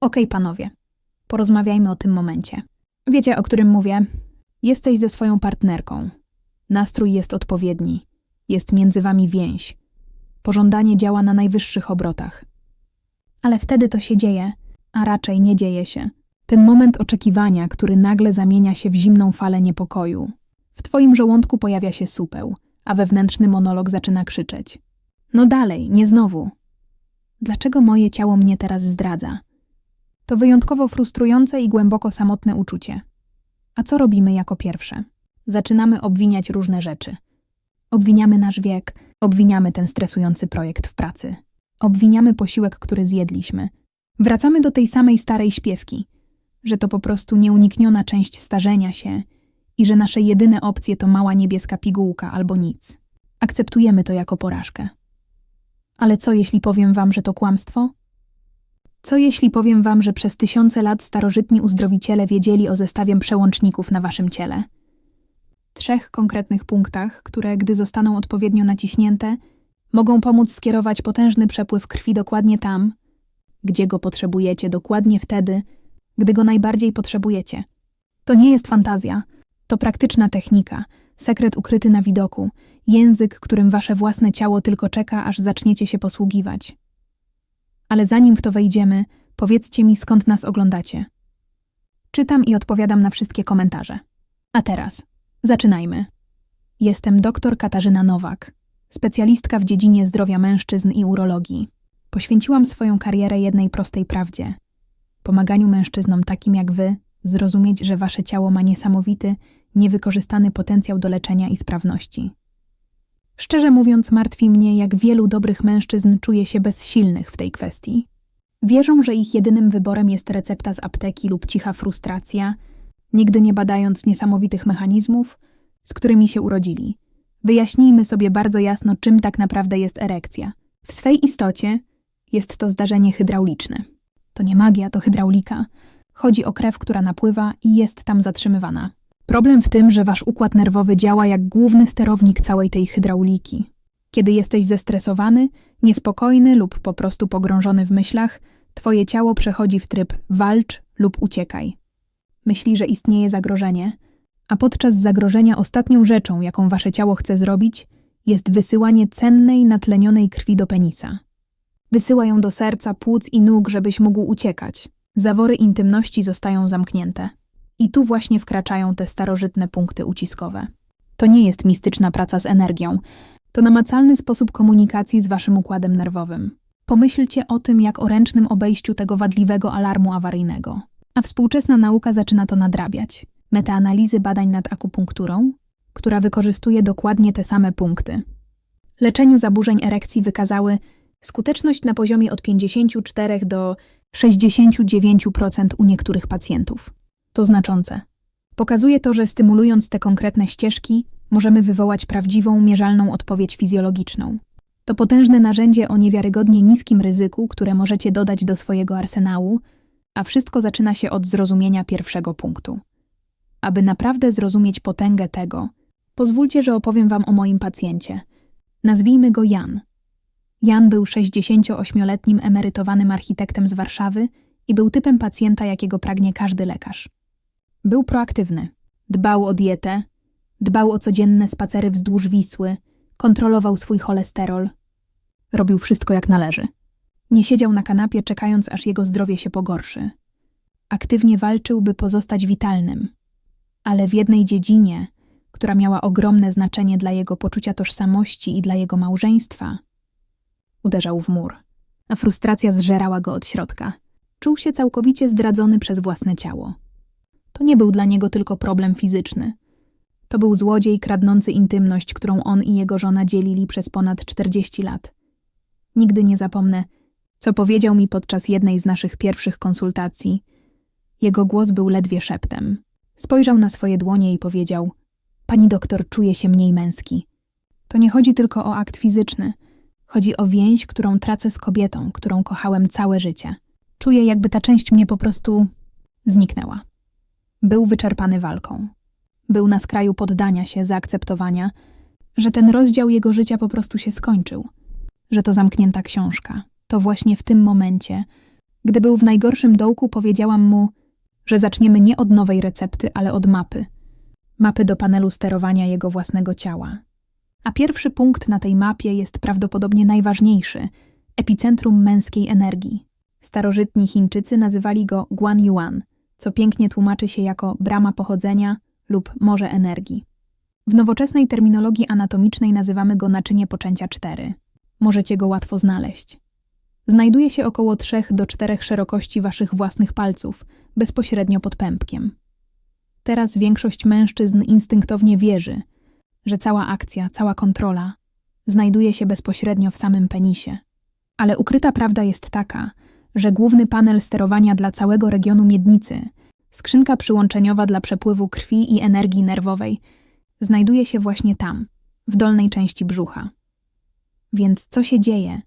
Okej, panowie, porozmawiajmy o tym momencie. Wiecie, o którym mówię? Jesteś ze swoją partnerką. Nastrój jest odpowiedni. Jest między wami więź. Pożądanie działa na najwyższych obrotach. Ale wtedy to się dzieje, a raczej nie dzieje się. Ten moment oczekiwania, który nagle zamienia się w zimną falę niepokoju. W twoim żołądku pojawia się supeł, a wewnętrzny monolog zaczyna krzyczeć. No dalej, nie znowu. Dlaczego moje ciało mnie teraz zdradza? To wyjątkowo frustrujące i głęboko samotne uczucie. A co robimy jako pierwsze? Zaczynamy obwiniać różne rzeczy. Obwiniamy nasz wiek, obwiniamy ten stresujący projekt w pracy. Obwiniamy posiłek, który zjedliśmy. Wracamy do tej samej starej śpiewki, że to po prostu nieunikniona część starzenia się i że nasze jedyne opcje to mała niebieska pigułka albo nic. Akceptujemy to jako porażkę. Ale co jeśli powiem wam, że to kłamstwo? Co jeśli powiem wam, że przez tysiące lat starożytni uzdrowiciele wiedzieli o zestawie przełączników na waszym ciele? Trzech konkretnych punktach, które, gdy zostaną odpowiednio naciśnięte, mogą pomóc skierować potężny przepływ krwi dokładnie tam, gdzie go potrzebujecie, dokładnie wtedy, gdy go najbardziej potrzebujecie. To nie jest fantazja, to praktyczna technika, sekret ukryty na widoku, język, którym wasze własne ciało tylko czeka, aż zaczniecie się posługiwać. Ale zanim w to wejdziemy, powiedzcie mi, skąd nas oglądacie. Czytam i odpowiadam na wszystkie komentarze. A teraz, zaczynajmy. Jestem dr Katarzyna Nowak, specjalistka w dziedzinie zdrowia mężczyzn i urologii. Poświęciłam swoją karierę jednej prostej prawdzie pomaganiu mężczyznom takim jak wy zrozumieć, że wasze ciało ma niesamowity, niewykorzystany potencjał do leczenia i sprawności. Szczerze mówiąc, martwi mnie, jak wielu dobrych mężczyzn czuje się bezsilnych w tej kwestii. Wierzą, że ich jedynym wyborem jest recepta z apteki lub cicha frustracja, nigdy nie badając niesamowitych mechanizmów, z którymi się urodzili. Wyjaśnijmy sobie bardzo jasno, czym tak naprawdę jest erekcja. W swej istocie jest to zdarzenie hydrauliczne. To nie magia, to hydraulika. Chodzi o krew, która napływa i jest tam zatrzymywana. Problem w tym, że wasz układ nerwowy działa jak główny sterownik całej tej hydrauliki. Kiedy jesteś zestresowany, niespokojny lub po prostu pogrążony w myślach, twoje ciało przechodzi w tryb walcz lub uciekaj. Myśli, że istnieje zagrożenie, a podczas zagrożenia ostatnią rzeczą, jaką wasze ciało chce zrobić, jest wysyłanie cennej, natlenionej krwi do penisa. Wysyła ją do serca, płuc i nóg, żebyś mógł uciekać. Zawory intymności zostają zamknięte. I tu właśnie wkraczają te starożytne punkty uciskowe. To nie jest mistyczna praca z energią, to namacalny sposób komunikacji z waszym układem nerwowym. Pomyślcie o tym jak o ręcznym obejściu tego wadliwego alarmu awaryjnego. A współczesna nauka zaczyna to nadrabiać. Metaanalizy badań nad akupunkturą, która wykorzystuje dokładnie te same punkty. Leczeniu zaburzeń erekcji wykazały skuteczność na poziomie od 54 do 69% u niektórych pacjentów. To znaczące. Pokazuje to, że stymulując te konkretne ścieżki, możemy wywołać prawdziwą, mierzalną odpowiedź fizjologiczne. To potężne narzędzie o niewiarygodnie niskim ryzyku, które możecie dodać do swojego arsenału, a wszystko zaczyna się od zrozumienia pierwszego punktu. Aby naprawdę zrozumieć potęgę tego, pozwólcie, że opowiem Wam o moim pacjencie. Nazwijmy go Jan. Jan był 68-letnim emerytowanym architektem z Warszawy i był typem pacjenta, jakiego pragnie każdy lekarz. Był proaktywny, dbał o dietę, dbał o codzienne spacery wzdłuż Wisły, kontrolował swój cholesterol. Robił wszystko jak należy. Nie siedział na kanapie, czekając, aż jego zdrowie się pogorszy. Aktywnie walczył, by pozostać witalnym. Ale w jednej dziedzinie, która miała ogromne znaczenie dla jego poczucia tożsamości i dla jego małżeństwa, uderzał w mur, a frustracja zżerała go od środka. Czuł się całkowicie zdradzony przez własne ciało. To nie był dla niego tylko problem fizyczny. To był złodziej kradnący intymność, którą on i jego żona dzielili przez ponad 40 lat. Nigdy nie zapomnę, co powiedział mi podczas jednej z naszych pierwszych konsultacji. Jego głos był ledwie szeptem. Spojrzał na swoje dłonie i powiedział: Pani doktor czuje się mniej męski. To nie chodzi tylko o akt fizyczny. Chodzi o więź, którą tracę z kobietą, którą kochałem całe życie. Czuję, jakby ta część mnie po prostu zniknęła. Był wyczerpany walką. Był na skraju poddania się, zaakceptowania, że ten rozdział jego życia po prostu się skończył, że to zamknięta książka. To właśnie w tym momencie, Gdy był w najgorszym dołku, powiedziałam mu, że zaczniemy nie od nowej recepty, ale od mapy. Mapy do panelu sterowania jego własnego ciała. A pierwszy punkt na tej mapie jest prawdopodobnie najważniejszy epicentrum męskiej energii. Starożytni Chińczycy nazywali go Guan Yuan, co pięknie tłumaczy się jako brama pochodzenia lub morze energii. W nowoczesnej terminologii anatomicznej nazywamy go naczynie poczęcia 4. Możecie go łatwo znaleźć. Znajduje się około 3 do 4 szerokości waszych własnych palców, bezpośrednio pod pępkiem. Teraz większość mężczyzn instynktownie wierzy, że cała akcja, cała kontrola znajduje się bezpośrednio w samym penisie. Ale ukryta prawda jest taka, że główny panel sterowania dla całego regionu miednicy, skrzynka przyłączeniowa dla przepływu krwi i energii nerwowej, znajduje się właśnie tam, w dolnej części brzucha. Więc co się dzieje?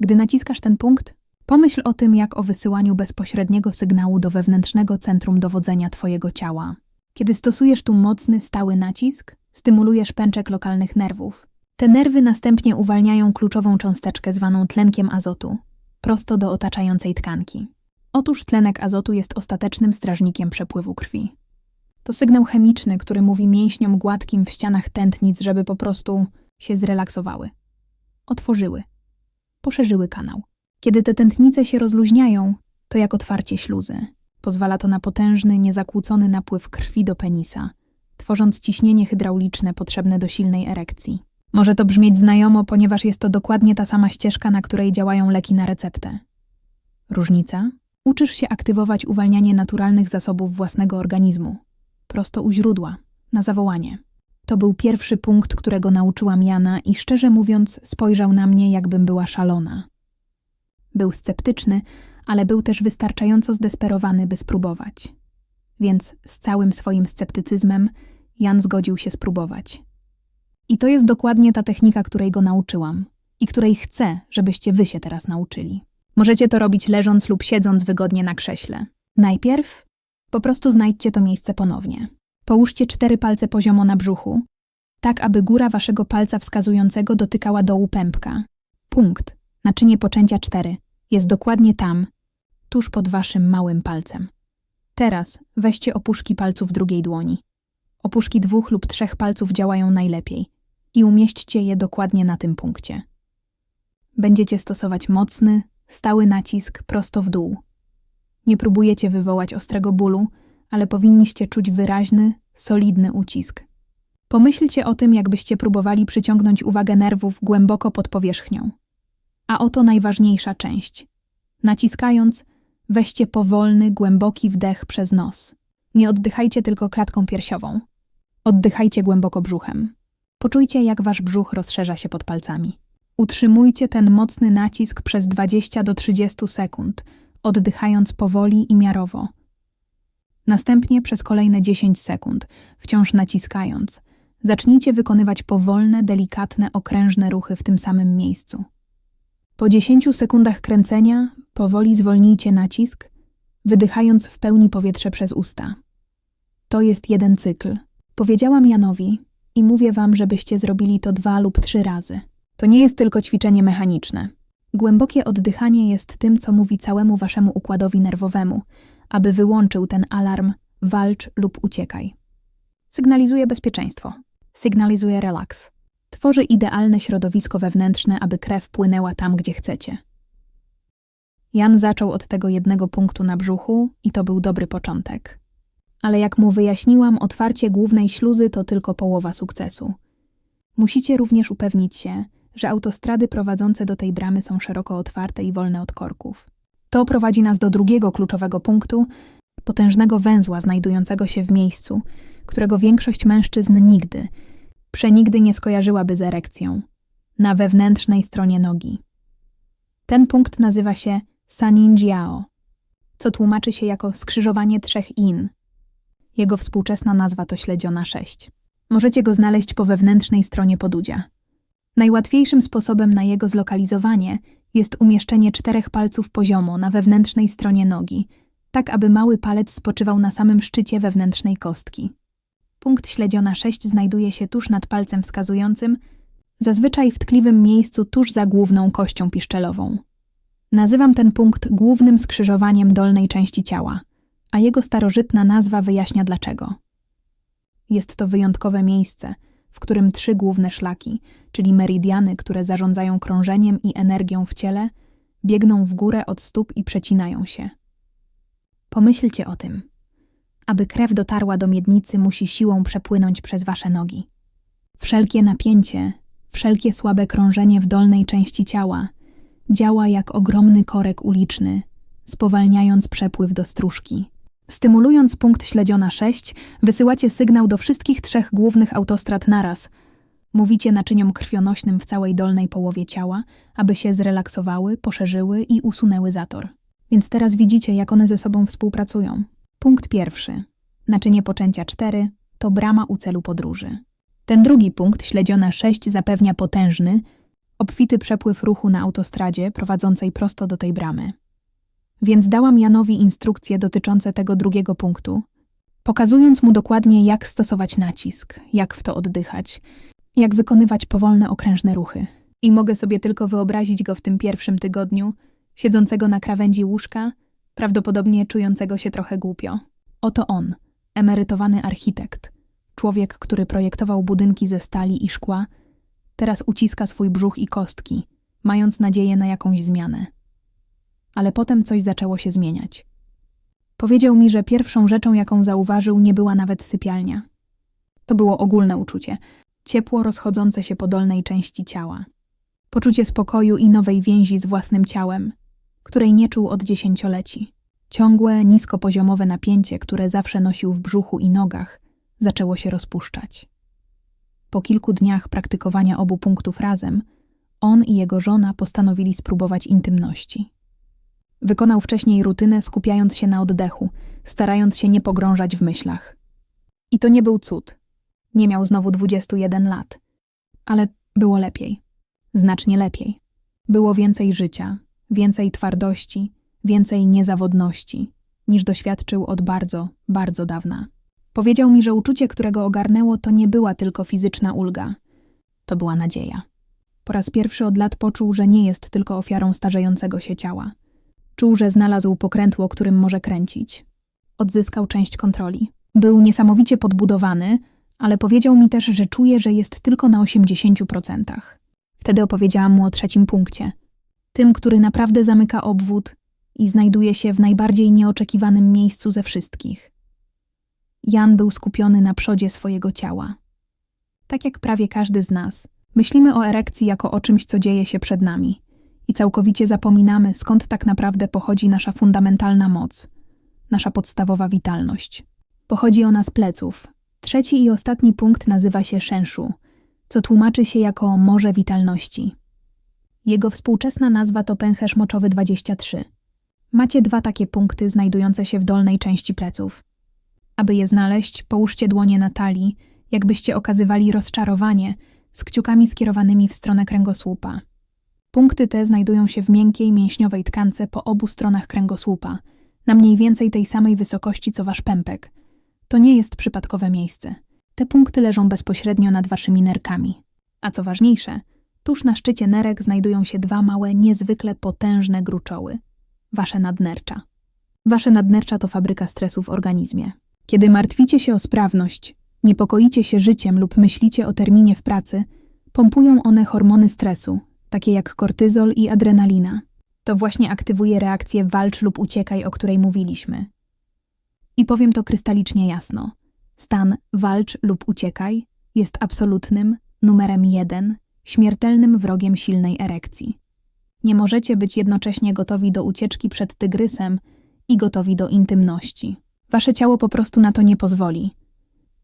Gdy naciskasz ten punkt, pomyśl o tym jak o wysyłaniu bezpośredniego sygnału do wewnętrznego centrum dowodzenia Twojego ciała. Kiedy stosujesz tu mocny, stały nacisk, stymulujesz pęczek lokalnych nerwów. Te nerwy następnie uwalniają kluczową cząsteczkę zwaną tlenkiem azotu, prosto do otaczającej tkanki. Otóż tlenek azotu jest ostatecznym strażnikiem przepływu krwi. To sygnał chemiczny, który mówi mięśniom gładkim w ścianach tętnic, żeby po prostu się zrelaksowały. Otworzyły. Poszerzyły kanał. Kiedy te tętnice się rozluźniają, to jak otwarcie śluzy. Pozwala to na potężny, niezakłócony napływ krwi do penisa, tworząc ciśnienie hydrauliczne potrzebne do silnej erekcji. Może to brzmieć znajomo, ponieważ jest to dokładnie ta sama ścieżka, na której działają leki na receptę. Różnica? Uczysz się aktywować uwalnianie naturalnych zasobów własnego organizmu, prosto u źródła, na zawołanie. To był pierwszy punkt, którego nauczyłam Jana i szczerze mówiąc spojrzał na mnie, jakbym była szalona. Był sceptyczny, ale był też wystarczająco zdesperowany, by spróbować. Więc z całym swoim sceptycyzmem Jan zgodził się spróbować. I to jest dokładnie ta technika, której go nauczyłam i której chcę, żebyście wy się teraz nauczyli. Możecie to robić leżąc lub siedząc wygodnie na krześle. Najpierw po prostu znajdźcie to miejsce ponownie. Połóżcie cztery palce poziomo na brzuchu, tak aby góra waszego palca wskazującego dotykała dołu pępka. Punkt, naczynie poczęcia cztery, jest dokładnie tam, tuż pod waszym małym palcem. Teraz weźcie opuszki palców drugiej dłoni. Opuszki dwóch lub trzech palców działają najlepiej i umieśćcie je dokładnie na tym punkcie. Będziecie stosować mocny, stały nacisk prosto w dół. Nie próbujecie wywołać ostrego bólu, ale powinniście czuć wyraźny, solidny ucisk. Pomyślcie o tym, jakbyście próbowali przyciągnąć uwagę nerwów głęboko pod powierzchnią. A oto najważniejsza część. Naciskając, weźcie powolny, głęboki wdech przez nos. Nie oddychajcie tylko klatką piersiową. Oddychajcie głęboko brzuchem. Poczujcie, jak wasz brzuch rozszerza się pod palcami. Utrzymujcie ten mocny nacisk przez 20 do 30 sekund, oddychając powoli i miarowo. Następnie przez kolejne 10 sekund, wciąż naciskając, zacznijcie wykonywać powolne, delikatne, okrężne ruchy w tym samym miejscu. Po 10 sekundach kręcenia powoli zwolnijcie nacisk, wydychając w pełni powietrze przez usta. To jest jeden cykl. Powiedziałam Janowi i mówię wam, żebyście zrobili to dwa lub trzy razy. To nie jest tylko ćwiczenie mechaniczne. Głębokie oddychanie jest tym, co mówi całemu waszemu układowi nerwowemu, aby wyłączył ten alarm walcz lub uciekaj. Sygnalizuje bezpieczeństwo, sygnalizuje relaks. Tworzy idealne środowisko wewnętrzne, aby krew płynęła tam, gdzie chcecie. Jan zaczął od tego jednego punktu na brzuchu i to był dobry początek. Ale jak mu wyjaśniłam, otwarcie głównej śluzy to tylko połowa sukcesu. Musicie również upewnić się, że autostrady prowadzące do tej bramy są szeroko otwarte i wolne od korków. To prowadzi nas do drugiego kluczowego punktu, potężnego węzła znajdującego się w miejscu, którego większość mężczyzn nigdy, przenigdy nie skojarzyłaby z erekcją, na wewnętrznej stronie nogi. Ten punkt nazywa się Saninjiao, co tłumaczy się jako skrzyżowanie trzech in. Jego współczesna nazwa to śledziona 6. Możecie go znaleźć po wewnętrznej stronie podudzia. Najłatwiejszym sposobem na jego zlokalizowanie jest umieszczenie czterech palców poziomo na wewnętrznej stronie nogi, tak aby mały palec spoczywał na samym szczycie wewnętrznej kostki. Punkt śledziona 6 znajduje się tuż nad palcem wskazującym, zazwyczaj w tkliwym miejscu tuż za główną kością piszczelową. Nazywam ten punkt głównym skrzyżowaniem dolnej części ciała, a jego starożytna nazwa wyjaśnia dlaczego. Jest to wyjątkowe miejsce, w którym trzy główne szlaki, czyli meridiany, które zarządzają krążeniem i energią w ciele, biegną w górę od stóp i przecinają się. Pomyślcie o tym. Aby krew dotarła do miednicy, musi siłą przepłynąć przez wasze nogi. Wszelkie napięcie, wszelkie słabe krążenie w dolnej części ciała działa jak ogromny korek uliczny, spowalniając przepływ do stróżki. Stymulując punkt śledziona 6, wysyłacie sygnał do wszystkich trzech głównych autostrad naraz. Mówicie naczyniom krwionośnym w całej dolnej połowie ciała, aby się zrelaksowały, poszerzyły i usunęły zator. Więc teraz widzicie, jak one ze sobą współpracują. Punkt pierwszy. Naczynie poczęcia 4 to brama u celu podróży. Ten drugi punkt, śledziona 6, zapewnia potężny, obfity przepływ ruchu na autostradzie prowadzącej prosto do tej bramy. Więc dałam Janowi instrukcje dotyczące tego drugiego punktu, pokazując mu dokładnie, jak stosować nacisk, jak w to oddychać, jak wykonywać powolne okrężne ruchy. I mogę sobie tylko wyobrazić go w tym pierwszym tygodniu, siedzącego na krawędzi łóżka, prawdopodobnie czującego się trochę głupio. Oto on, emerytowany architekt, człowiek, który projektował budynki ze stali i szkła, teraz uciska swój brzuch i kostki, mając nadzieję na jakąś zmianę. Ale potem coś zaczęło się zmieniać. Powiedział mi, że pierwszą rzeczą, jaką zauważył, nie była nawet sypialnia. To było ogólne uczucie, ciepło rozchodzące się po dolnej części ciała. Poczucie spokoju i nowej więzi z własnym ciałem, której nie czuł od dziesięcioleci. Ciągłe, niskopoziomowe napięcie, które zawsze nosił w brzuchu i nogach, zaczęło się rozpuszczać. Po kilku dniach praktykowania obu punktów razem, on i jego żona postanowili spróbować intymności. Wykonał wcześniej rutynę, skupiając się na oddechu, starając się nie pogrążać w myślach. I to nie był cud. Nie miał znowu 21 lat. Ale było lepiej. Znacznie lepiej. Było więcej życia, więcej twardości, więcej niezawodności, niż doświadczył od bardzo, bardzo dawna. Powiedział mi, że uczucie, którego ogarnęło, to nie była tylko fizyczna ulga. To była nadzieja. Po raz pierwszy od lat poczuł, że nie jest tylko ofiarą starzejącego się ciała. Czuł, że znalazł pokrętło, którym może kręcić. Odzyskał część kontroli. Był niesamowicie podbudowany, ale powiedział mi też, że czuje, że jest tylko na 80%. Wtedy opowiedziałam mu o trzecim punkcie. Tym, który naprawdę zamyka obwód i znajduje się w najbardziej nieoczekiwanym miejscu ze wszystkich. Jan był skupiony na przodzie swojego ciała. Tak jak prawie każdy z nas, myślimy o erekcji jako o czymś, co dzieje się przed nami i całkowicie zapominamy, skąd tak naprawdę pochodzi nasza fundamentalna moc, nasza podstawowa witalność. Pochodzi ona z pleców. Trzeci i ostatni punkt nazywa się Szenszu, co tłumaczy się jako morze witalności. Jego współczesna nazwa to pęcherz moczowy 23. Macie dwa takie punkty znajdujące się w dolnej części pleców. Aby je znaleźć, połóżcie dłonie na talii, jakbyście okazywali rozczarowanie, z kciukami skierowanymi w stronę kręgosłupa. Punkty te znajdują się w miękkiej, mięśniowej tkance po obu stronach kręgosłupa, na mniej więcej tej samej wysokości co wasz pępek. To nie jest przypadkowe miejsce. Te punkty leżą bezpośrednio nad waszymi nerkami. A co ważniejsze, tuż na szczycie nerek znajdują się dwa małe, niezwykle potężne gruczoły. Wasze nadnercza. Wasze nadnercza to fabryka stresu w organizmie. Kiedy martwicie się o sprawność, niepokoicie się życiem lub myślicie o terminie w pracy, pompują one hormony stresu, takie jak kortyzol i adrenalina. To właśnie aktywuje reakcję walcz lub uciekaj, o której mówiliśmy. I powiem to krystalicznie jasno. Stan walcz lub uciekaj jest absolutnym, numerem jeden, śmiertelnym wrogiem silnej erekcji. Nie możecie być jednocześnie gotowi do ucieczki przed tygrysem i gotowi do intymności. Wasze ciało po prostu na to nie pozwoli.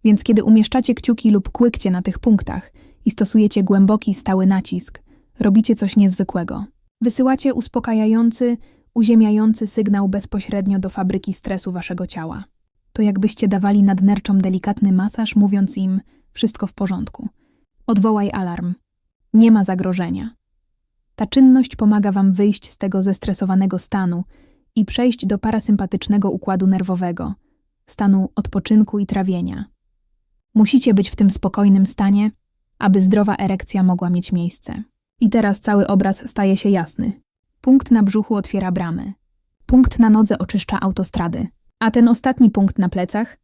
Więc kiedy umieszczacie kciuki lub kłykcie na tych punktach i stosujecie głęboki, stały nacisk, robicie coś niezwykłego. Wysyłacie uspokajający, uziemiający sygnał bezpośrednio do fabryki stresu waszego ciała. To jakbyście dawali nadnerczom delikatny masaż, mówiąc im wszystko w porządku. Odwołaj alarm. Nie ma zagrożenia. Ta czynność pomaga wam wyjść z tego zestresowanego stanu i przejść do parasympatycznego układu nerwowego, stanu odpoczynku i trawienia. Musicie być w tym spokojnym stanie, aby zdrowa erekcja mogła mieć miejsce. I teraz cały obraz staje się jasny. Punkt na brzuchu otwiera bramy. Punkt na nodze oczyszcza autostrady. A ten ostatni punkt na plecach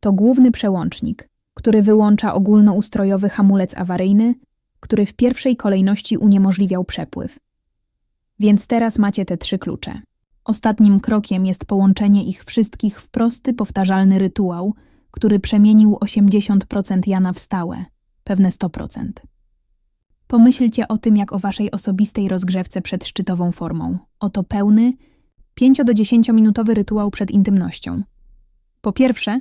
to główny przełącznik, który wyłącza ogólnoustrojowy hamulec awaryjny, który w pierwszej kolejności uniemożliwiał przepływ. Więc teraz macie te trzy klucze. Ostatnim krokiem jest połączenie ich wszystkich w prosty, powtarzalny rytuał, który przemienił 80% Jana w stałe, pewne 100%. Pomyślcie o tym jak o waszej osobistej rozgrzewce przed szczytową formą. Oto pełny, 5 do 10 minutowy rytuał przed intymnością. Po pierwsze,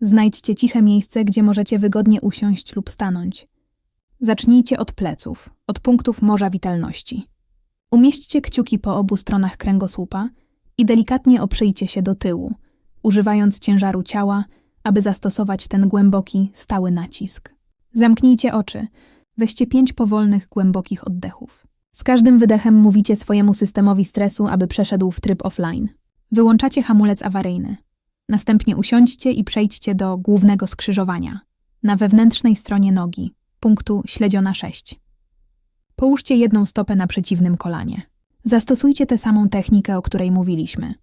znajdźcie ciche miejsce, gdzie możecie wygodnie usiąść lub stanąć. Zacznijcie od pleców, od punktów morza witalności. Umieśćcie kciuki po obu stronach kręgosłupa i delikatnie oprzyjcie się do tyłu, używając ciężaru ciała, aby zastosować ten głęboki, stały nacisk. Zamknijcie oczy, weźcie pięć powolnych, głębokich oddechów. Z każdym wydechem mówicie swojemu systemowi stresu, aby przeszedł w tryb offline. Wyłączacie hamulec awaryjny. Następnie usiądźcie i przejdźcie do głównego skrzyżowania, na wewnętrznej stronie nogi, punktu śledziona 6. Połóżcie jedną stopę na przeciwnym kolanie. Zastosujcie tę samą technikę, o której mówiliśmy.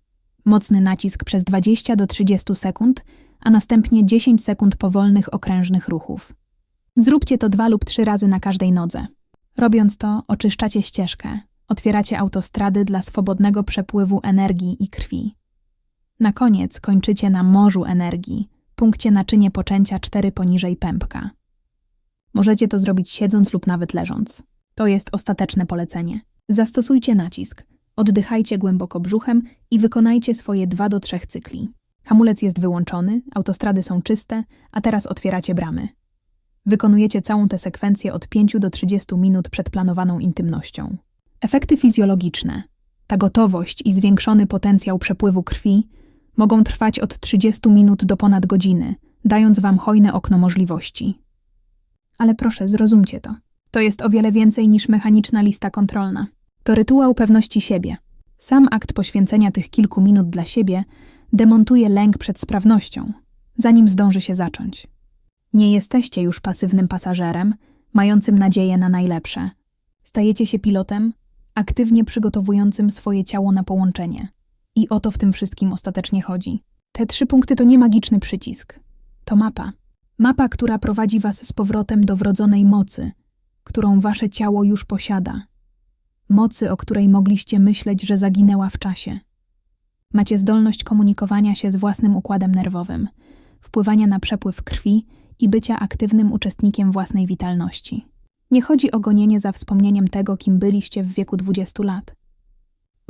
Mocny nacisk przez 20 do 30 sekund, a następnie 10 sekund powolnych, okrężnych ruchów. Zróbcie to dwa lub trzy razy na każdej nodze. Robiąc to, oczyszczacie ścieżkę, otwieracie autostrady dla swobodnego przepływu energii i krwi. Na koniec kończycie na morzu energii, punkcie naczynie poczęcia 4 poniżej pępka. Możecie to zrobić siedząc lub nawet leżąc. To jest ostateczne polecenie. Zastosujcie nacisk, oddychajcie głęboko brzuchem i wykonajcie swoje 2 do 3 cykli. Hamulec jest wyłączony, autostrady są czyste, a teraz otwieracie bramy. Wykonujecie całą tę sekwencję od 5 do 30 minut przed planowaną intymnością. Efekty fizjologiczne, ta gotowość i zwiększony potencjał przepływu krwi mogą trwać od 30 minut do ponad godziny, dając Wam hojne okno możliwości. Ale proszę, zrozumcie to. To jest o wiele więcej niż mechaniczna lista kontrolna. To rytuał pewności siebie. Sam akt poświęcenia tych kilku minut dla siebie demontuje lęk przed sprawnością, zanim zdąży się zacząć. Nie jesteście już pasywnym pasażerem, mającym nadzieję na najlepsze. Stajecie się pilotem, aktywnie przygotowującym swoje ciało na połączenie. I o to w tym wszystkim ostatecznie chodzi. Te trzy punkty to nie magiczny przycisk. To mapa. Mapa, która prowadzi was z powrotem do wrodzonej mocy, którą wasze ciało już posiada. Mocy, o której mogliście myśleć, że zaginęła w czasie. Macie zdolność komunikowania się z własnym układem nerwowym, wpływania na przepływ krwi i bycia aktywnym uczestnikiem własnej witalności. Nie chodzi o gonienie za wspomnieniem tego, kim byliście w wieku 20 lat.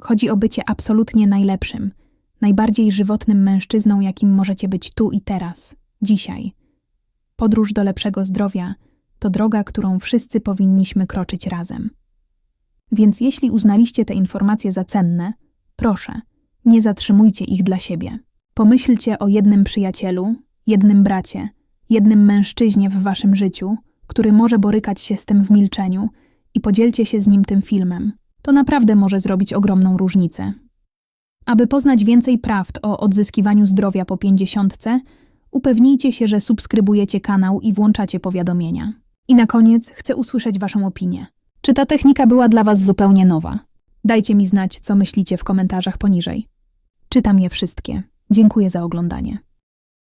Chodzi o bycie absolutnie najlepszym, najbardziej żywotnym mężczyzną, jakim możecie być tu i teraz, dzisiaj. Podróż do lepszego zdrowia to droga, którą wszyscy powinniśmy kroczyć razem. Więc jeśli uznaliście te informacje za cenne, proszę, nie zatrzymujcie ich dla siebie. Pomyślcie o jednym przyjacielu, jednym bracie, jednym mężczyźnie w waszym życiu, który może borykać się z tym w milczeniu i podzielcie się z nim tym filmem. To naprawdę może zrobić ogromną różnicę. Aby poznać więcej prawd o odzyskiwaniu zdrowia po pięćdziesiątce, upewnijcie się, że subskrybujecie kanał i włączacie powiadomienia. I na koniec chcę usłyszeć Waszą opinię. Czy ta technika była dla Was zupełnie nowa? Dajcie mi znać, co myślicie w komentarzach poniżej. Czytam je wszystkie. Dziękuję za oglądanie.